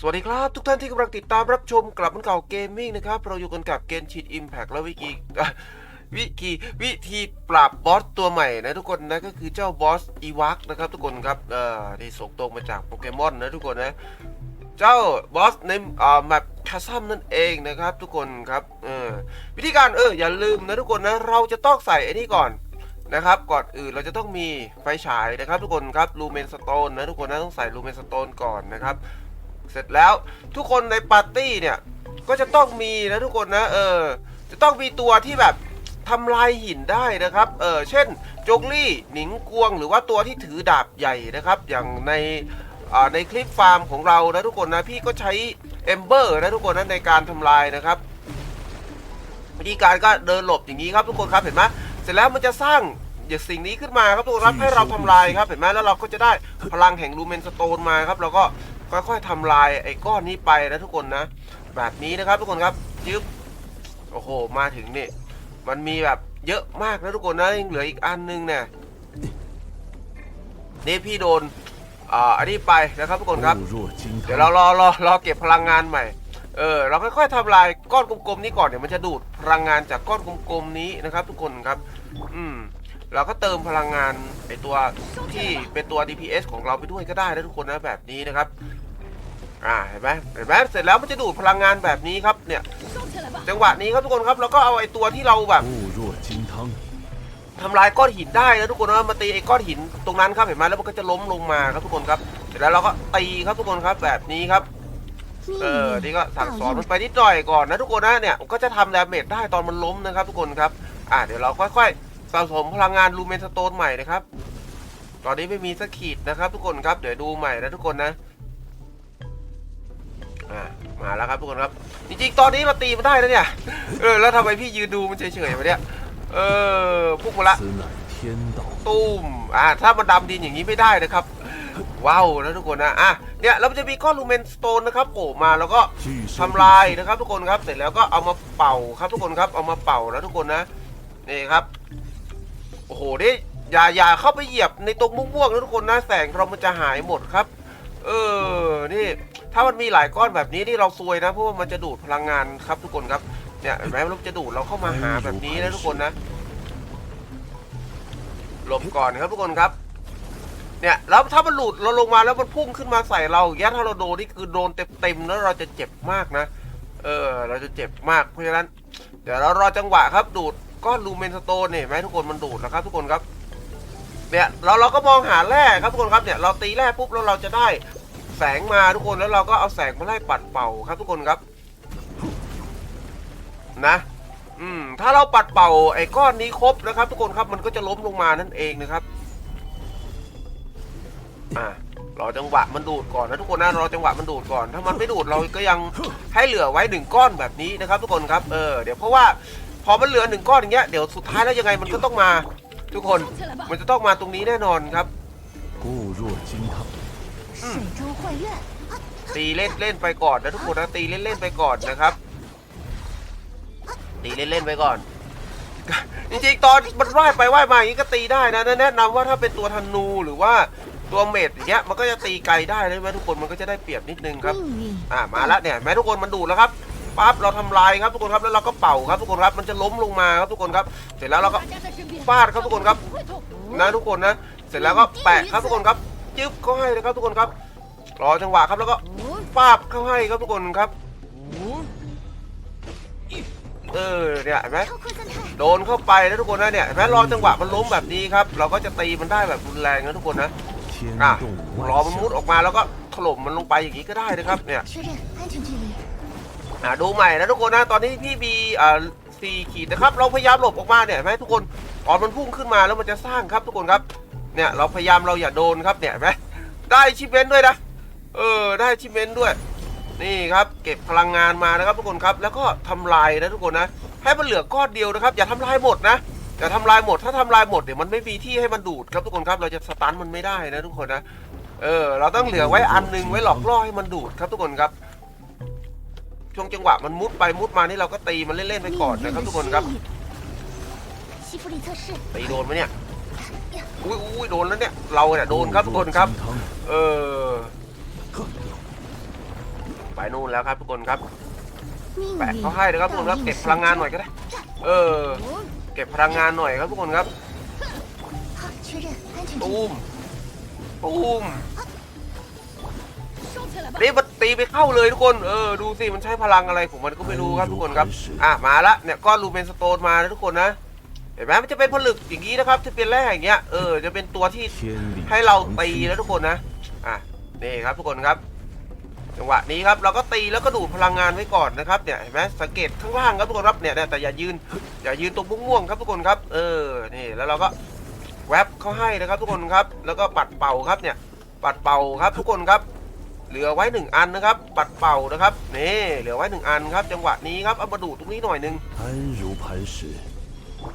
สวัสดีครับทุกท่านที่กำลังติดตามรับชมกลับมันเก่าเกมมิ่งนะครับ เราอยู่กันกับเกนชินอิมแพกและวิกีวิกีวิธีปราบบอสตัวใหม่นะทุกคนนะก็คือเจ้าบอสอีวักนะครับทุกคนครับเอ่อที่ส่งตรงมาจากโปเกมอนนะทุกคนนะเจ้าบอสในอ่าแมปคาซัมนั่นเองนะครับ ทุกคนครับเออวิธีการเอออย่าลืมนะทุกคนนะเราจะต้องใส่ไอ้นี่ก่อนนะครับก่อนอื่นเราจะต้องมีไฟฉายนะครับ ทุกคนครับลูเมนสโตนนะทุกคนนะต้องใส่ลูเมนสโตนก่อนนะครับ เสร็จแล้วทุกคนในปาร์ตี้เนี่ยก็จะต้องมีนะทุกคนนะเออจะต้องมีตัวที่แบบทำลายหินได้นะครับเออเช่นจงลี่หนิงกวง หรือว่าตัวที่ถือดาบใหญ่นะครับ อย่างในในคลิปฟาร์มของเรานะทุกคนนะพี่ก็ใช้เอมเบอร์นะทุกคนนะในการทำลายนะครับวิธีการก็เดินหลบอย่างนี้ครับทุกคนครับเห็นไหมเสร็จแล้วมันจะสร้างอย่างสิ่งนี้ขึ้นมาครับทุกคนครับให้เราทำลายครับเห็นไหมแล้วเราก็จะได้พลังแห่งลูเมนสโตนมาครับเราก็ ค่อยๆทำลายไอ้ก้อนนี้ไปนะทุกคนนะ แบบนี้นะครับทุกคนครับยึบโอ้โหมาถึงนี่มันมีแบบเยอะมากนะทุกคนนะยังเหลืออีกอันนึงเนี่ยนี่พี่โดนอ่าอันนี้ไปนะครับทุกคนครับ เดี๋ยวเรารอรอรอเก็บพลังงานใหม่เออเราค่อยๆทำลายก้อนกลมๆนี้ก่อนเดี๋ยวมันจะดูดพลังงานจากก้อนกลมๆนี้นะครับ ทุกคนครับ อืมเราก็เติมพลังงานไอตัวที่เป็นตัว DPS ของเราไปด้วยก็ได้นะทุกคนนะแบบนี้นะครับ อ่าเห็นไหมเห็นไหมเสร็จแล้วมันจะดูดพลังงานแบบนี้ครับเนี่ยจังหวะนี้ครับทุกคนครับเราก็เอาไอ้ตัวที่เราแบบทำลายก้อนหินได้แล้วทุกคนนะมาตีไอ้ก้อนหินตรงนั้นครับเห็นไหมแล้วมันก็จะล้มลงมาครับทุกคนครับเสร็จแล้วเราก็ตีครับทุกคนครับแบบนี้ครับเออนี่ก็สั่งสอนมันไปนิดหน่อยก่อนนะทุกคนนะเนี่ยก็จะทำดาเมจได้ตอนมันล้มนะครับ ทุกคนครับอ่าเดี๋ยวเราค่อยๆสะสมพลังงานลูเมนสโตนใหม่นะครับ ตอนนี้ไม่มีสักขีดนะครับ ทุกคนครับเดี๋ยวดูใหม่นะทุกคนนะ มาแล้วครับทุกคนครับ จริงๆ ตอนนี้เราตีมาได้แล้วเนี่ย เออแล้วทำไมพี่ยืนดูมันเฉยๆวะเนี่ย เออพุ่งมาละตุ้มอ่าถ้ามันดำดินอย่างนี้ไม่ได้นะครับ ว้าวนะทุกคนนะอะเนี่ยเราจะมีก้อนลูเมนสโตนนะครับโผล่มาแล้วก็ทำลายนะครับทุกคนครับ เสร็จแล้วก็เอามาเป่าครับทุกคนครับ เอามาเป่านะทุกคนนะ นี่ครับ โอ้โหนี่อย่าอย่าเข้าไปเหยียบในตรงม่วงๆนะทุกคนนะแสงเรามันจะหายหมดครับ เออ นี่ ถ้ามันมีหลายก้อนแบบนี้นี่เราซวยนะเพราะว่ามันจะดูดพลังงานครับทุกคนครับเนี่ยเห็นไหมมันจะดูดเราเข้ามาหาแบบนี้นะทุกคนนะหลบก่อนครับทุกคนครับ เนี่ยแล้วถ้ามันหลุดเราลงมาแล้วมันพุ่งขึ้นมาใส่เราอย่างเงี้ยถ้าเราโดนนี่คือโดนเต็มๆแล้วเราจะเจ็บมากนะเออ เราจะเจ็บมากเพราะฉะนั้น เดี๋ยวเรารอจังหวะครับดูดก้อนลูเมนสโตนเนี่ยเห็นไหมทุกคนมันดูดแล้วครับ ทุกคนครับเนี่ยเราเราก็มองหาแร่ครับทุกคนครับเนี่ยเราตีแร่ปุ๊บแล้วเราจะได้ แสงมาทุกคนแล้วเราก็เอาแสงมาไล่ปัดเป่าครับทุกคนครับ นะ อืม ถ้าเราปัดเป่าไอ้ก้อนนี้ครบนะครับ ทุกคนครับมันก็จะล้มลงมานั่นเองนะครับ อ่ารอจังหวะมันดูดก่อนนะทุกคนนะรอจังหวะมันดูดก่อน ถ้ามันไม่ดูดเราก็ยังให้เหลือไว้หนึ่งก้อนแบบนี้นะครับ ทุกคนครับเออเดี๋ยวเพราะว่าพอมันเหลือหนึ่งก้อนอย่างเงี้ยเดี๋ยวสุดท้ายแล้วยังไงมันก็ต้องมา ทุกคนมันจะต้องมาตรงนี้แน่นอนครับกู้รวดจิงทับ ตีเล่นเล่นไปก่อนนะทุกคนนะตีเล่นเล่นไปก่อนนะครับ ตีเล่นเล่นไปก่อนจริงๆตอนมันว่ายไปว่ายมาอย่างนี้ก็ตีได้นะแนะนำว่าถ้าเป็นตัวธนูหรือว่าตัวเมดอย่างเงี้ยมันก็จะตีไกลได้ใช่ไหมทุกคนมันก็จะได้เปรียบนิดนึงครับอ่ามาแล้วเนี่ยแม้ทุกคนมันดูดแล้วครับปั๊บเราทำลายครับทุกคนครับแล้วเราก็เป่าครับทุกคนครับมันจะล้มลงมาครับทุกคนครับ เสร็จแล้วเราก็ฟาดครับทุกคนครับนะทุกคนนะ เสร็จแล้วก็แปะครับทุกคนครับ จึ๊บเขาให้นะครับทุกคนครับ รอจังหวะครับแล้วก็ฟาบเข้าให้ครับทุกคนครับเออเนี่ยเห็นไหมโดนเข้าไปแล้วทุกคนนะเนี่ยเห็นไหมรอจังหวะมันล้มแบบนี้ครับ เราก็จะตีมันได้แบบรุนแรงนะทุกคนนะอะรอมันมุดออกมาแล้วก็ถล่มมันลงไปอย่างนี้ก็ได้นะครับ เนี่ยอะดูใหม่นะทุกคนนะตอนนี้พี่บีอ่าสี่ขีดนะครับ เราพยายามหลบออกมาเนี่ยเห็นไหมทุกคนตอนมันพุ่งขึ้นมาแล้วมันจะสร้างครับทุกคนครับ เนี่ยเราพยายามเราอย่าโดนครับเนี่ยไหมได้ชิปเมนด้วยนะเออได้ชิปเมนด้วย นี่ครับเก็บพลังงานมานะครับทุกคนครับ แล้วก็ทำลายนะทุกคนนะให้มันเหลือก้อนเดียวนะครับ อย่าทำลายหมดนะอย่าทำลายหมดถ้าทำลายหมดเดี๋ยวมันไม่มีที่ให้มันดูดครับทุกคนครับเราจะสตาร์ทมันไม่ได้นะทุกคนนะเออเราต้องเหลือไว้อันนึงไว้หลอกล่อให้มันดูดครับทุกคนครับช่วงจังหวะมันมุดไปมุดมานี่เราก็ตีมันเล่นๆไปก่อนนะครับทุกคนครับตีโดนไหมเนี่ย อุ้ยอุ้ยโดนแล้วเนี่ย เราเนี่ยโดนครับทุกคนครับ เออ ไปนู่นแล้วครับทุกคนครับ แปะเขาให้นะครับทุกคนครับ เก็บพลังงานหน่อยก็ได้ เออ เก็บพลังงานหน่อยครับทุกคนครับปุ้มปุ้มนี่มันตีไปเข้าเลยทุกคน เออ ดูสิ มันใช้พลังอะไรของมันก็ไม่รู้ครับทุกคนครับ อะ มาละ เนี่ยก้อนรูเบนสโตนมาแล้วทุกคนนะ เห็นไหมมันจะเป็นผลึกอย่างนี้นะครับจะเป็นแร่อย่างเงี้ยเออจะเป็นตัวที่ให้เราตีนะทุกคนนะอะนี่ครับทุกคนครับจังหวะนี้ครับเราก็ตีแล้วก็ดูพลังงานไว้ก่อนนะครับเนี่ยเห็นไหมสังเกตข้างล่างครับทุกคนครับเนี่ยแต่อย่ายืนอย่ายืนตรงม่วงครับทุกคนครับ เออนี่แล้วเราก็แวบเข้าให้นะครับทุกคนครับ แล้วก็ปัดเป่าครับเนี่ย ปัดเป่าครับทุกคนครับ เหลือไว้หนึ่งอันนะครับ ปัดเป่านะครับนี่เหลือไว้หนึ่งอันครับ จังหวะนี้ครับเอามาดูตรงนี้หน่อยนึง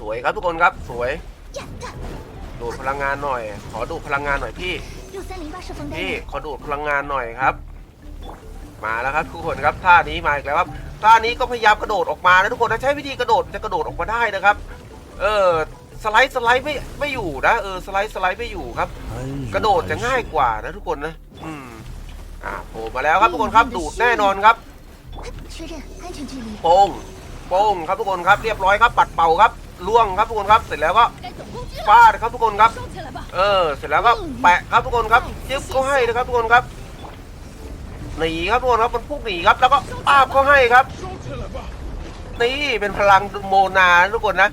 สวยครับทุกคนครับสวยดูดพลังงานหน่อย ขอดูดพลังงานหน่อยพี่พี่ขอดูดพลังงานหน่อยครับ มาแล้วครับทุกคนครับท่านี้มาอีกแล้วครับท่านี้ก็พยายามกระโดดออกมานะทุกคนนะใช้วิธีกระโดดจะกระโดดออกมาได้นะครับ เออสไลด์สไลด์ไม่ไม่อยู่นะเออสไลด์สไลด์ไม่อยู่ครับ กระโดดจะง่ายกว่านะทุกคนนะอืมอ่าโผล่มาแล้วครับทุกคนครับดูดแน่นอนครับโป้งโป้งครับทุกคนครับเรียบร้อยครับปัดเป่าครับ ล่วงครับทุกคนครับเสร็จแล้วก็ฟาดครับทุกคนครับ เออ เสร็จแล้วก็แปะครับทุกคนครับจิ๊บเขาให้นะครับทุกคนครับหนีครับทุกคนครับมันพุ่งหนีครับ แล้วก็ป้าบเขาให้ครับนี่เป็นพลังโมนาทุกคนนะ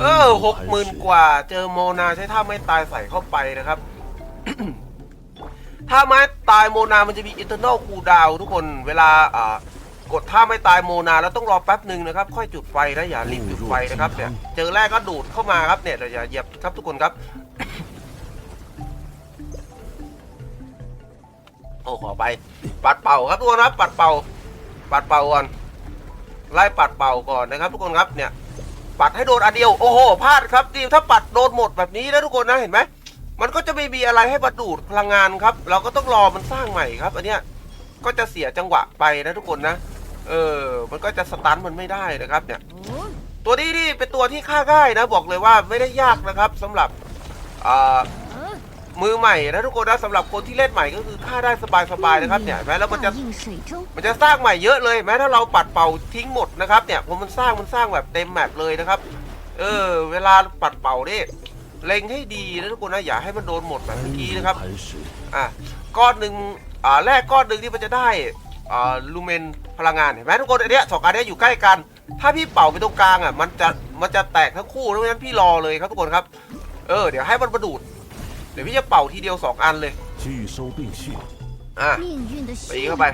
เออหกหมื่นกว่า เจอโมนาใช้ถ้าไม่ตายใส่เข้าไปนะครับถ้าไม่ตายโมนามันจะมีอินเทอร์นอลคูดาวทุกคนเวลาอ่า กดท่าไม่ตายโมนาแล้วต้องรอแป๊บหนึ่งนะครับ ค่อยจุดไฟนะอย่ารีบจุดไฟนะครับเนี่ยเจอแรกก็ดูดเข้ามาครับเนี่ยอย่าเหยียบครับทุกคนครับ โอ้ขอไป ปัดเป่าครับทุกคนครับ ปัดเป่า ปัดเป่าก่อนไล่ปัดเป่าก่อนนะครับ ทุกคนครับเนี่ย ปัดให้โดนอันเดียวโอ้โหพลาดครับดิถ้าปัดโดนหมดแบบนี้นะทุกคนนะเห็นไหมมันก็จะไม่มีอะไรให้ประดูดพลังงานครับ เราก็ต้องรอมันสร้างใหม่ครับ อันเนี้ยก็จะเสียจังหวะไปนะทุกคนนะ เออ มันก็จะสตันมันไม่ได้นะครับเนี่ย ตัวนี้นี่เป็นตัวที่ฆ่าง่ายนะ บอกเลยว่าไม่ได้ยากนะครับ สำหรับมือใหม่นะทุกคนนะสำหรับคนที่เล่นใหม่ก็คือฆ่าได้สบายๆนะครับเนี่ยแม้แล้วมันจะมันจะสร้างใหม่เยอะเลย แม้ถ้าเราปัดเป่าทิ้งหมดนะครับเนี่ยพอมันสร้างมันสร้างแบบเต็มแมปเลยนะครับ เออ เวลาปัดเป่าเนี่ยเล็งให้ดีนะทุกคนนะอย่าให้มันโดนหมดแบบเมื่อกี้นะครับ อะก้อนหนึ่งอ่าแรกก้อนหนึ่งที่มันจะได้ ลูเมนพลังงานเห็นไหมทุกคนอันเนี้ยสองอันเนี้ยอยู่ใกล้กัน ถ้าพี่เป่าไปตรงกลางอะมันจะมันจะแตกทั้งคู่เพราะฉะนั้นพี่รอเลยครับทุกคนครับเออเดี๋ยวให้มันประดูด เดี๋ยวพี่จะเป่าทีเดียวสองอันเลยอะตีเข้าไป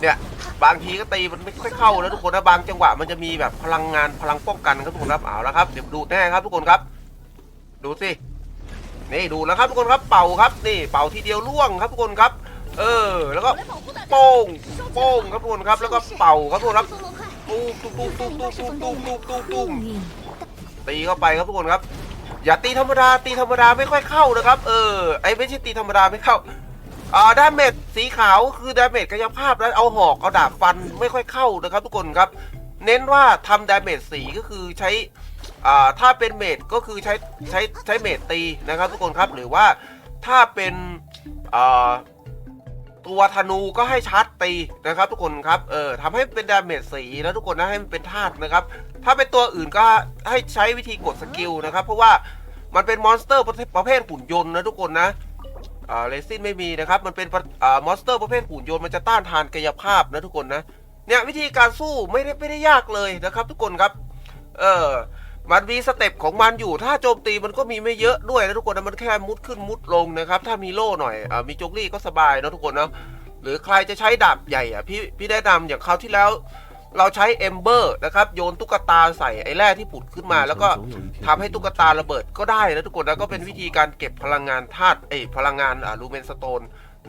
เนี่ยบางทีก็ตีมันไม่ค่อยเข้าแล้วทุกคนนะบางจังหวะมันจะมีแบบพลังงานพลังป้องกันครับทุกคนครับเอาละครับเดี๋ยวดูแน่ครับทุกคนครับ ดูสินี่ดูแล้วครับทุกคนครับเป่าครับนี่เป่าทีเดียวล่วงครับทุกคนครับ เออ แล้วก็โป้งโป้งครับทุกคนครับ แล้วก็เป่าครับทุกคนครับตุ้มตุ้มตุ้มตุ้มตุ้มตุ้มตุ้มตุ้มตุ้มตุ้มตีเข้าไปครับทุกคนครับ อย่าตีธรรมดาตีธรรมดาไม่ค่อยเข้านะครับ เออ ไอ้ไม่ใช่ตีธรรมดาไม่เข้าอ่าดาเมจสีขาวคือดาเมจกายภาพแล้วเอาหอกเอาดาบฟันไม่ค่อยเข้านะครับ ทุกคนครับ เน้นว่าทำดาเมจสีก็คือใช้อ่าถ้าเป็นเมจก็คือใช้ใช้ใช้เมจตีนะครับ ทุกคนครับหรือว่าถ้าเป็นอ่า ตัวธนูก็ให้ชาร์จตีนะครับ ทุกคนครับเออทำให้เป็นดาเมจสีแล้วทุกคนนะให้มันเป็นธาตุนะครับ ถ้าเป็นตัวอื่นก็ให้ใช้วิธีกดสกิลนะครับ เพราะว่ามันเป็นมอนสเตอร์ประเภทประเภทหุ่นยนต์นะทุกคนนะอ่าเลซินไม่มีนะครับ มันเป็นประอ่ามอนสเตอร์ประเภทหุ่นยนต์มันจะต้านทานกายภาพนะทุกคนนะเนี่ยวิธีการสู้ไม่ได้ไม่ได้ยากเลยนะครับ ทุกคนครับ เออ มันมีสเต็ปของมันอยู่ ถ้าโจมตีมันก็มีไม่เยอะด้วยนะทุกคนนะมันแค่มุดขึ้นมุดลงนะครับ ถ้ามีโล่หน่อยอ่ามีโจกลี่ก็สบายนะทุกคนนะหรือใครจะใช้ดาบใหญ่อะพี่พี่แนะนำอย่างคราวที่แล้ว เราใช้เอมเบอร์นะครับโยนตุ๊กตาใส่ไอ้แร่ที่ผุดขึ้นมา แล้วก็ทำให้ตุ๊กตาระเบิดก็ได้นะทุกคนนะก็เป็นวิธีการเก็บพลังงานธาตุเอ้ยพลังงานอ่าลูเมนสโตน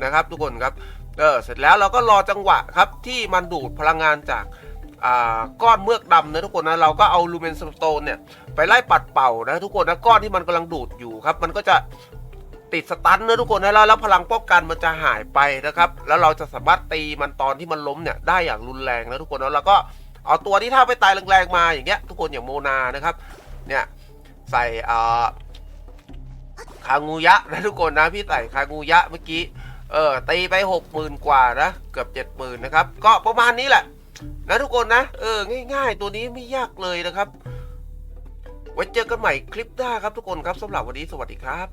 นะครับ ทุกคนครับเออเสร็จแล้วเราก็รอจังหวะครับที่มันดูดพลังงานจาก ก้อนเมือกดำนะทุกคนนะเราก็เอาลูเมนสโตนเนี่ยไปไล่ปัดเป่านะทุกคนนะก้อนที่มันกำลังดูดอยู่ครับ มันก็จะติดสตันนะทุกคนนะแล้วแล้วพลังป้องกันมันจะหายไปนะครับ แล้วเราจะสามารถตีมันตอนที่มันล้มเนี่ยได้อย่างรุนแรงนะทุกคนนะแล้วก็เอาตัวที่ถ้าไปตายแรงๆมาอย่างเงี้ยทุกคนอย่างโมนานะครับเนี่ยใส่อ่าคางูยะนะทุกคนนะพี่ใส่คางูยะเมื่อกี้เออตีไปหกหมื่นกว่านะเกือบเจ็ดหมื่นนะครับก็ประมาณนี้แหละ นะทุกคนนะ เออ ง่ายๆ ตัวนี้ไม่ยากเลยนะครับ ไว้เจอกันใหม่คลิปหน้าครับทุกคนครับสำหรับวันนี้สวัสดีครับ